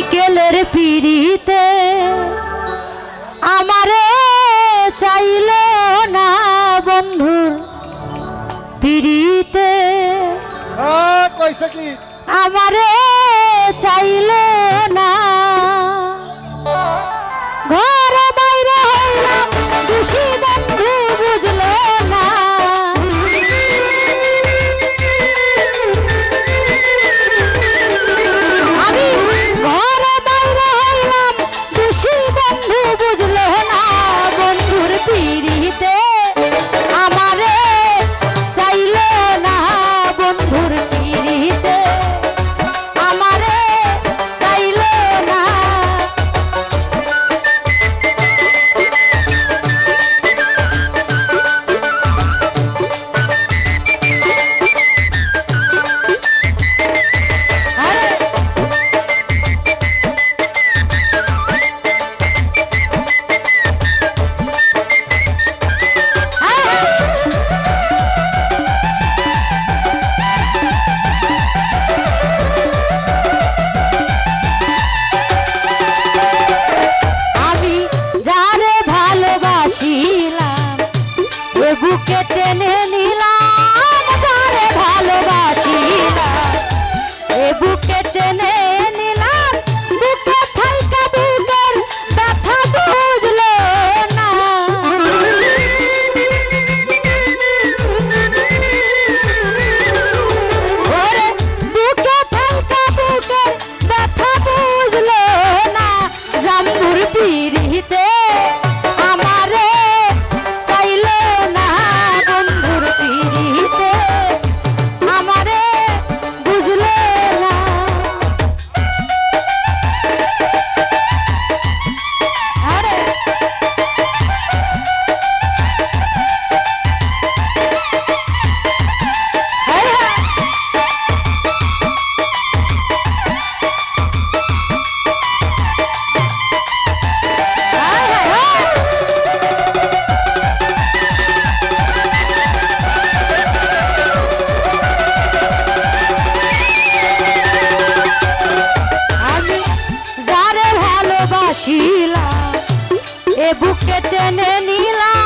সাইকেলের পিড়িতে আমারে চাইল না বন্ধু পিড়িতে হ্যাঁ, আমারে জানিলাম তারে ভালোবাসিলাম এ বুকে টেনে ছিলা এ বুকে টেনে নিলা